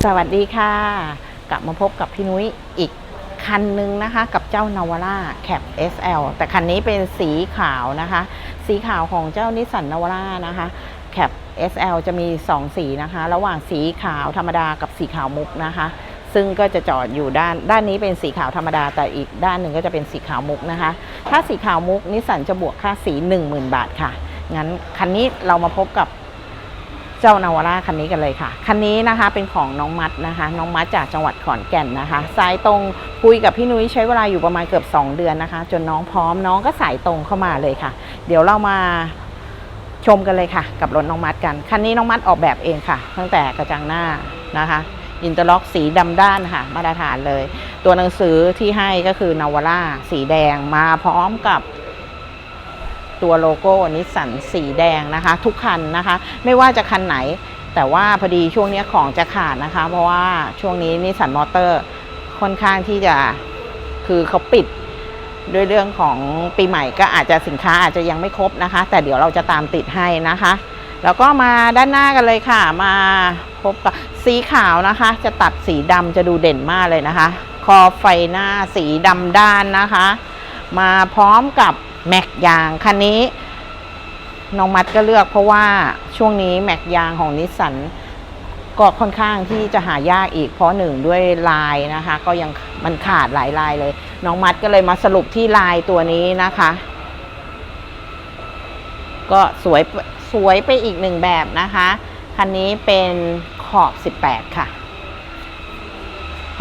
สวัสดีค่ะ กลับมาพบกับพี่นุ้ยอีกคันหนึ่งนะคะ กับเจ้านาวาร่าแคป SL แต่คันนี้เป็นสีขาวนะคะ สีขาวของเจ้านิสสันนาวาร่านะคะแคป SL จะมี 2 สีนะคะ ระหว่างสีขาวธรรมดากับสีขาวมุกนะคะ ซึ่งก็จะจอดอยู่ด้านด้านนี้เป็นสีขาวธรรมดา แต่อีกด้านหนึ่งก็จะเป็นสีขาวมุกนะคะ ถ้าสีขาวมุกนิสสันจะบวกค่าสี 10,000 บาทค่ะงั้นคันนี้เรามาพบกับ เจ้านาวาร่าคันนี้กันเลยค่ะ คันนี้นะคะเป็นของน้องมัดนะคะ น้องมัดจากจังหวัดขอนแก่นนะคะ สายตรงคุยกับพี่นุ้ยใช้เวลาอยู่ประมาณเกือบ 2 เดือนนะคะ จนน้องพร้อมน้องก็สายตรงเข้ามาเลยค่ะ เดี๋ยวเรามาชมกันเลยค่ะ กับรถน้องมัดกัน คันนี้น้องมัดออกแบบเองค่ะ ตั้งแต่กระจังหน้านะคะอินเตอร์ล็อกสีดำด้านค่ะ มาตรฐานเลย ตัวหนังสือที่ให้ก็คือนาวาร่าสีแดงมาพร้อมกับ ตัวโลโก้นิสสันสีแดงนะคะ ทุกคันนะคะ ไม่ว่าจะคันไหน แต่ว่าพอดีช่วงนี้ของจะขาดนะคะ เพราะว่าช่วงนี้นิสสันมอเตอร์ค่อนข้างที่จะคือเขาปิดด้วยเรื่องของปีใหม่ก็อาจจะสินค้าอาจจะยังไม่ครบนะคะ แต่เดี๋ยวเราจะตามติดให้นะคะ แล้วก็มาด้านหน้ากันเลยค่ะ มาพบกับสีขาวนะคะ จะตัดสีดำจะดูเด่นมากเลยนะคะ คอไฟหน้าสีดำด้านนะคะ มาพร้อมกับ แม็กยางคันนี้น้องมัดก็เลือกเพราะว่าช่วงนี้แม็กยางของนิสสันก็ค่อนข้างที่จะหายากอีกเพราะหนึ่งด้วยลายนะคะ ก็ยังมันขาดหลายลายเลย น้องมัดก็เลยมาสรุปที่ลายตัวนี้นะคะ ก็สวยสวยไปอีกหนึ่งแบบนะคะ คันนี้เป็นขอบ 18 ค่ะ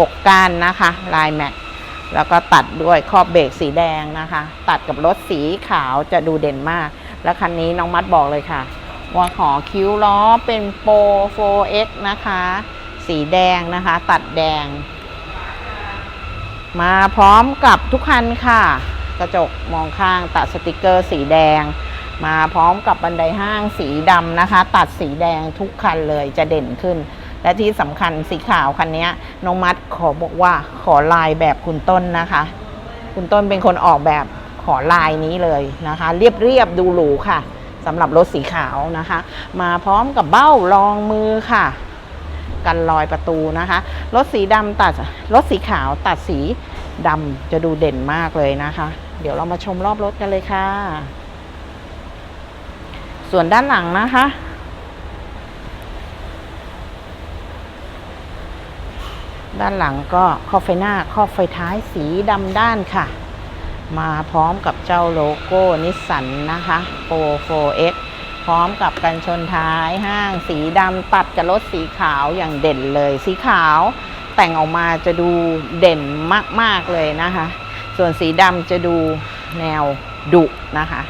6ก้านนะคะ ลายแม็ก แล้วก็ตัดด้วยขอบเบรกสีแดงนะคะ ตัดกับรถสีขาวจะดูเด่นมาก แล้วคันนี้น้องมัดบอกเลยค่ะว่าขอคิ้วล้อเป็นโปร 4X นะคะ สีแดงนะคะ ตัดแดง มาพร้อมกับทุกคันค่ะ กระจกมองข้างตัดสติกเกอร์สีแดง มาพร้อมกับบันไดห้างสีดำนะคะ ตัดสีแดงทุกคันเลยจะเด่นขึ้น และที่สำคัญสีขาวคันนี้น้องมัดขอบอกว่าขอลายแบบคุณต้นนะคะ คุณต้นเป็นคนออกแบบขอลายนี้เลยนะคะ เรียบๆดูหรูค่ะสำหรับรถสีขาวนะคะ มาพร้อมกับเบ้ารองมือค่ะ กันรอยประตูนะคะ รถสีดำตัดรถสีขาวตัดสีดำจะดูเด่นมากเลยนะคะ เดี๋ยวเรามาชมรอบรถกันเลยค่ะ ส่วนด้านหลังนะคะ ด้านหลังก็คอบไฟหน้าคอบไฟท้ายสีดำด้านค่ะ มาพร้อมกับเจ้าโลโก้นิสสันนะคะโปร 4X พร้อมกับกันชนท้ายห้างสีดำตัดกับรถสีขาวอย่างเด่นเลย สีขาวแต่งออกมาจะดูเด่นมาก ๆ เลยนะคะ ส่วนสีดำจะดูแนวดุนะคะ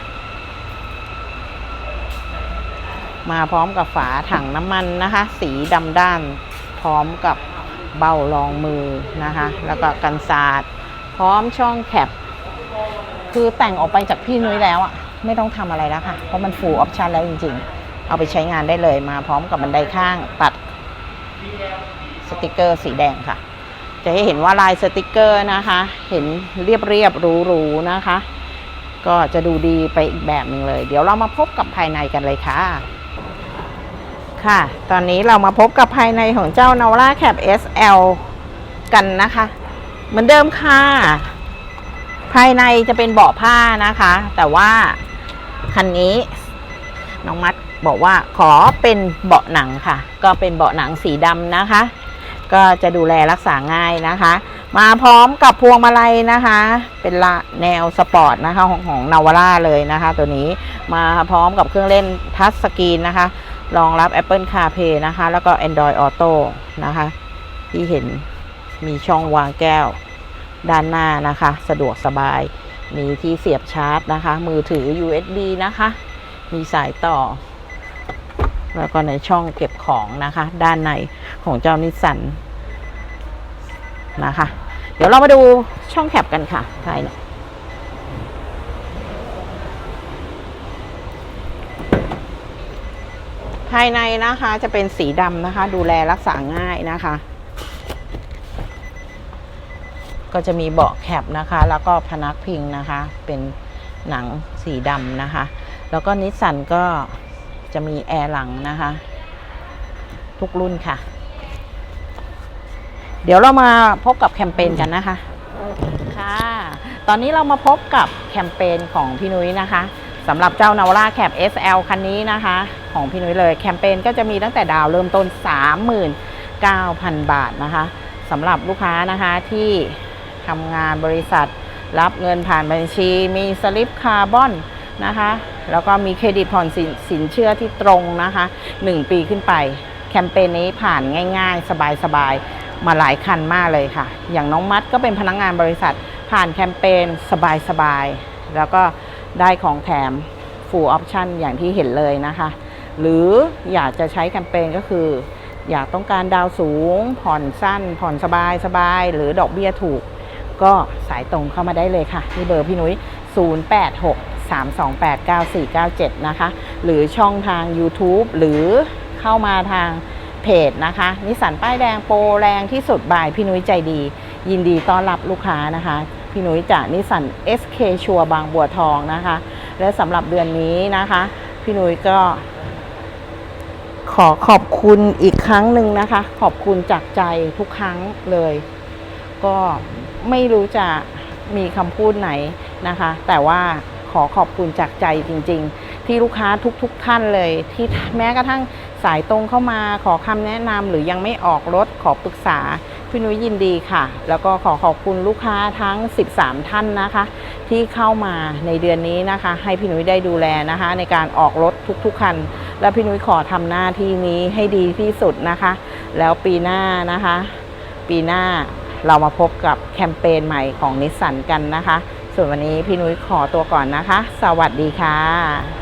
มาพร้อมกับฝาถังน้ำมันนะคะ สีดำด้านพร้อมกับ เบ้ารองมือนะคะ แล้วก็กันศาสตร์พร้อมช่องแคปคือแต่งออกไปจากพี่นุ้ยแล้วอะไม่ต้องทำอะไรแล้วค่ะ เพราะมันฟูลออปชันแล้วจริงๆ เอาไปใช้งานได้เลยมาพร้อมกับบันไดข้างตัดสติกเกอร์สีแดงค่ะ จะให้เห็นว่าลายสติกเกอร์นะคะ เห็นเรียบเรียบๆหรูๆนะคะ ก็จะดูดีไปอีกแบบหนึ่งเลย เดี๋ยวเรามาพบกับภายในกันเลยค่ะ ค่ะ ตอนนี้เรามาพบกับภายในของเจ้านาวร่าแคป SL กันนะคะ เหมือนเดิมค่ะ ภายในจะเป็นเบาะผ้านะคะ แต่ว่าคันนี้น้องมัดบอกว่าขอเป็นเบาะหนังค่ะ ก็เป็นเบาะหนังสีดำนะคะ ก็จะดูแลรักษาง่ายนะคะ มาพร้อมกับพวงมาลัยนะคะ เป็นละแนวสปอร์ตนะคะของของนาวาร่าเลยนะคะ ตัวนี้มาพร้อมกับเครื่องเล่นทัชสกรีนนะคะ รองรับ Apple CarPlay นะคะ แล้วก็ Android Auto นะคะ ที่เห็นมีช่องวางแก้วด้านหน้านะคะ สะดวกสบาย มีที่เสียบชาร์จนะคะ มือถือ USB นะคะ มีสายต่อ แล้วก็ในช่องเก็บของนะคะ ด้านในของเจ้านิสสันนะคะ เดี๋ยวเรามาดูช่องแคปกันค่ะภายใน ภายในนะคะจะเป็นสีดำนะคะ ดูแลรักษาง่ายนะคะ ก็จะมีเบาะแคปนะคะ แล้วก็พนักพิงนะคะ เป็นหนังสีดำนะคะ แล้วก็นิสสันก็จะมีแอร์หลังนะคะ ทุกรุ่นค่ะ เดี๋ยวเรามาพบกับแคมเปญกันนะคะ ค่ะ ตอนนี้เรามาพบกับแคมเปญของพี่นุ้ยนะคะ สำหรับเจ้านาวราแคป SL คันนี้นะคะ ของพี่นุ้ยเลยแคมเปญก็จะมีตั้งแต่ดาวเริ่มต้น 39,000 บาทนะคะสำหรับลูกค้านะคะที่ทำงานบริษัทรับเงินผ่านบัญชี มีสลิปคาร์บอนนะคะ แล้วก็มีเครดิตผ่อนสินสินเชื่อที่ตรงนะคะ 1 ปีขึ้นไป แคมเปญนี้ผ่านง่าย ๆ สบายๆ มาหลายคันมากเลยค่ะ อย่างน้องมัดก็เป็นพนักงงานบริษัทผ่านแคมเปญสบายๆ แล้วก็ ได้ของแถม full option อย่างที่เห็นเลยนะคะ หรืออยากจะใช้แคมเปญก็คือ อยากต้องการดาวสูง ผ่อนสั้น ผ่อนสบายสบาย หรือดอกเบี้ยถูก ก็สายตรงเข้ามาได้เลยค่ะนี่เบอร์พี่นุ้ย 086 328 9497 นะคะ หรือช่องทาง YouTube หรือเข้ามาทางเพจนะคะนิสสันป้ายแดงโปรแรงที่สุดบายพี่นุ้ยใจดี ยินดีต้อนรับลูกค้านะคะ พี่หนุ้ยจากนิสสัน SK ชัวบางบัวทองนะคะ และสำหรับเดือนนี้นะคะ พี่หนุ้ยก็ ขอขอบคุณอีกครั้งหนึ่งนะคะ ขอบคุณจากใจทุกครั้งเลย ก็ไม่รู้จะมีคำพูดไหนนะคะ แต่ว่าขอขอบคุณจากใจจริง ๆ ที่ลูกค้าทุกๆทท่านเลย ที่แม้กระทั่ง สายตรงเข้ามาขอคำแนะนำหรือยังไม่ออกรถขอปรึกษาพี่นุ้ยยินดีค่ะ แล้วก็ขอขอบคุณลูกค้าทั้ง 13 ท่านนะคะ ที่เข้ามาในเดือนนี้นะคะ ให้พี่นุ้ยได้ดูแลนะคะ ในการออกรถทุกๆคัน และพี่นุ้ยขอทำหน้าที่นี้ให้ดีที่สุดนะคะ แล้วปีหน้านะคะ ปีหน้าเรามาพบกับแคมเปญใหม่ของนิสสันกันนะคะ ส่วนวันนี้พี่นุ้ยขอตัวก่อนนะคะ สวัสดีค่ะ